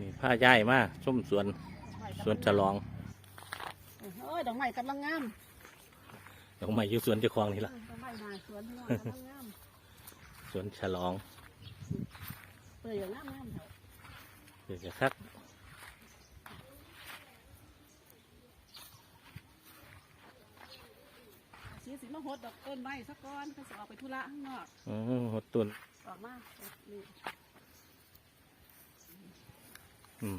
นี่ผ้าย่ายมาส้มสวนสวนฉลองโอ้ยดอกไม้กำลังงามดอกไม้อยู่สวนเจ้าของนี่ละดอกไม้มาสวนพี่น้องกำลังงามสวนฉลองเปลือยงามงามเถอะเดี๋ยวจะคักสีสีมาหดดอกต้นไม้สักก้อนก็จะออกไปธุระข้างนอกอืมหดต้นออกมานี่ อืม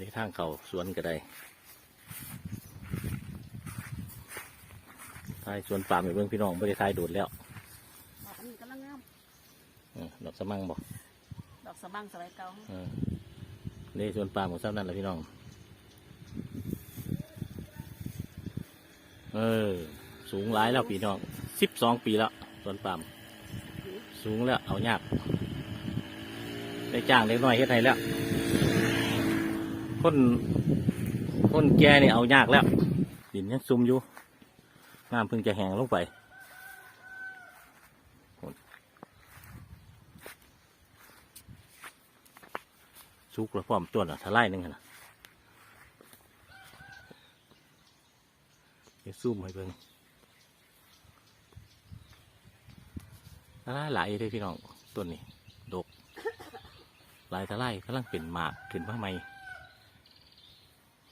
นี่ทางเขาสวนก็ได้ทายสวนปาล์มอยู่เบื้องพี่น้องไม่ได้ทายโดดแล้วดอกอันนี้กำลังงามเออดอกสะมังบอกดอกสะบังสบายเก่าเออนี่สวนปาล์มของเจ้านั่นแหละพี่น้อง เออ สูงหลายแล้วพี่น้องสิบสองปีแล้วสวนปาล์มสูงแล้วเอายากได้จ้างเล็กน้อยเฮ็ดให้แล้ว คนคนแก่นี่เอายากแล้ว ดินยังซุ่มอยู่น้ำเพิ่งจะแห้งลงไปสุกแล้วพร้อมต้นอะทลายหนึ่งนะเดี๋ยวซุ่มให้เบิ่งทลายหลายเลยพี่น้องต้นนี้ดก หลายทลายกำลังเป็นหมากขึ้นมาใหม่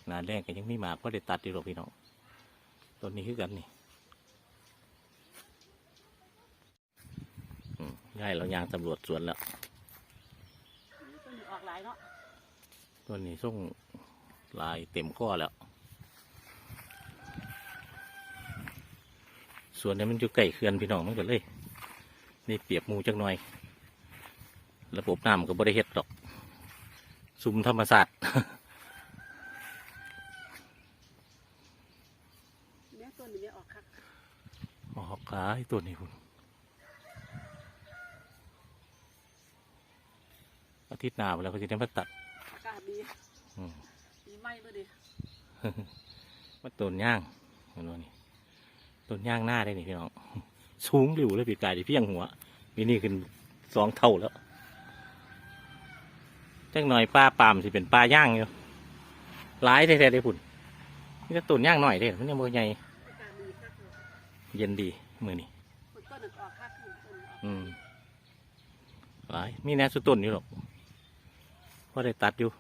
หนาแรกก็ยังมีหมากก็ได้ตัดอยู่หรอกพี่น้องต้นนี้คือกันนี่อืมง่ายเรายางตำรวจสวนแล้วต้นนี้ออกหลายเนาะต้นนี้ส่งลายเต็มข้อแล้วส่วนนี้มันอยู่ใกล้เขื่อนพี่น้องมันก็เลยนี่เปรียบหมูจักหน่อย ระบบน้ำก็บริเฮ็ดดอก ซุมธรรมศาสตร์ เนี่ยต้นนี้ออกคัก ออกขายตัวนี้คุณอาทิตย์หน้าไปแล้วก็จะได้มาตัดอากาศดีอืมดีไหมเลยดิมาต้นย่างเห็นบ่นี่ต้นย่างหน้าได้นี่พี่น้องสูงอยู่เลยปีกายที่เพียงหัวมีนี่ขึ้นสองเท่าแล้วจังหน่อยปลาปามสิเป็นปลาย่างอยู่หลายแท้ๆได้พุ่นนี่ก็ต้นย่างหน่อยเด้มันยังบ่ใหญ่อากาศดีคักเลยเย็นดี มือนี่ต้นนึงออกคักต้นออกอืมหลายมีแนวสุดต้นอยู่หรอกว่าได้ตัดอยู่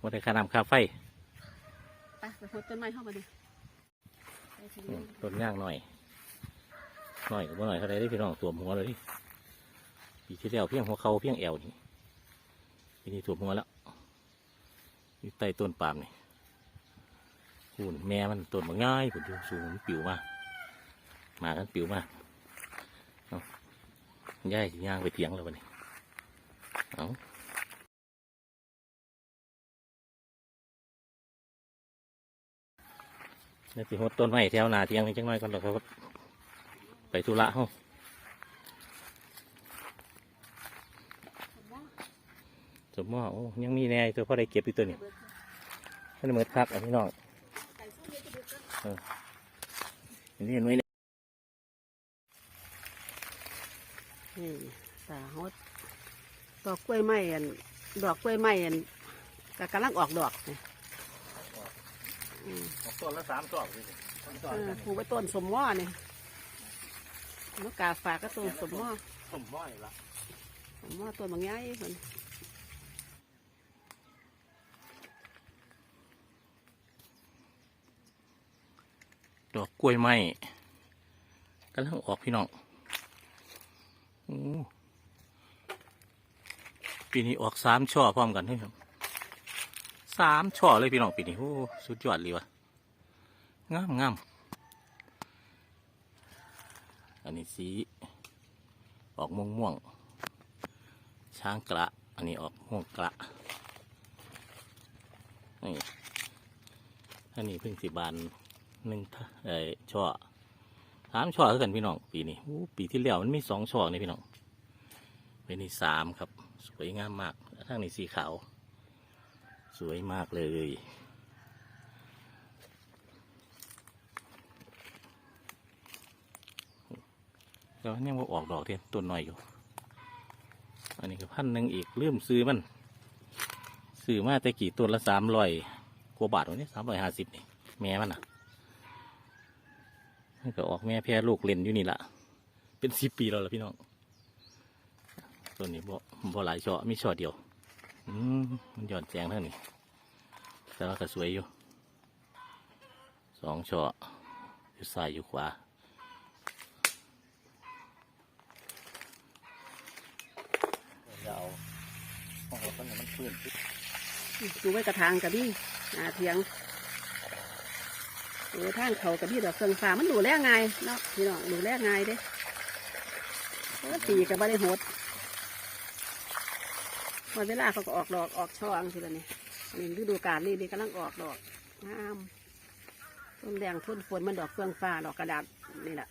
ว่าได้ค่าน้ำค่าไฟไปไปหดต้นไม้เข้ามาดิไปถึงอืมต้นย่างหน่อยหน่อยก็บ่หน่อยเท่าไรได้พี่น้องสวมหัวเลยดิปีที่แล้วเพียงหัวเขาเพียงแอวนี่ปีนี้สวมหัวแล้วอยู่ใต้ต้นปาล์มนี่หุ่นแม่มันต้นมันง่ายผมดูสูงมันปิวมาก มากันปิวมากเอาย่ายย่างไปเถียงแล้ววันนี้เอาเนี่ยสิหดต้นไม้แถวหนาเทียงนี่จังน้อยก่อนดอกครับไปธุระเฮาสมมติอ้ยังมีแน่ตัวพ่อได้เก็บอยู่ตัวนี้ให้เหมือนคักอันนี้น้องเอออันนี้เห็นไหม นี่ยนี่ตาฮดดอกกล้วยไม้อัน ดอกกล้วยไม้อันก็กำลังออกดอกนี่อืมต้นละสามต้นเลยเออปลูกไว้ต้นสมหม้อนี่มะกาฝากก็ต้นสมหม้อสมม้อยละสมหม้อต้นบางใหญ่คนดอกกล้วยไม้กำลังออกพี่น้องโอ้ ปีนี้ออกสามช่อพร้อมกันใช่ไหมครับสามช่อเลยพี่น้องปีนี้โอ้สุดยอดเลยวะงามงามอันนี้สี ออกม่วงม่วงช้างกระ อันนี้ออกม่วงกระนี่อันนี้เพิ่งสิบานหนึ่งท่าเอ่อช่อ สามช่อเท่ากันพี่น้องปีนี้ปีที่แล้วมันมีสองช่อนี่พี่น้องเป็นนี่สามครับ สวยงามมากทั้งนี้สีขาว สวยมากเลยแต่ว่ายังว่าออกดอกเทียนต้นหน่อยอยู่ อันนี้ก็พันหนึ่งอีกลืมซื้อมัน ซื้อมาแต่กี่ต้นละสามร้อยกว่าบาทวันนี้สามร้อยห้าสิบนี่แม่มันอะ ก็ออกแม่แพร่ลูกเล่นอยู่นี่ละเป็นสิบปีแล้วล่ะพี่น้องต้นนี้บ่บ่หลายช่อมีช่อเดียว อืมมันหย่อนแจงเท่านี้แต่ว่าก็สวยอยู่สองช่ออยู่ซ้ายอยู่ขวายาวห้องเราต้นมันพื้นดูไว้กระถางกับพี่หาเทียง ดูทางเขากับพี่ดอกเครื่องฟ้ามันดูแลง่ายเนาะพี่น้องดูแลง่ายเด้เพราะว่าตีกับบโหดวันเวลาเขาก็ออกดอกออกช่องทีละนี่นนี้ฤดูกาลนี่นี่กำลังออกดอกงามต้นแดงต้นฝนมันดอกเครื่องฟ้าดอกกระดาษนี่แหละ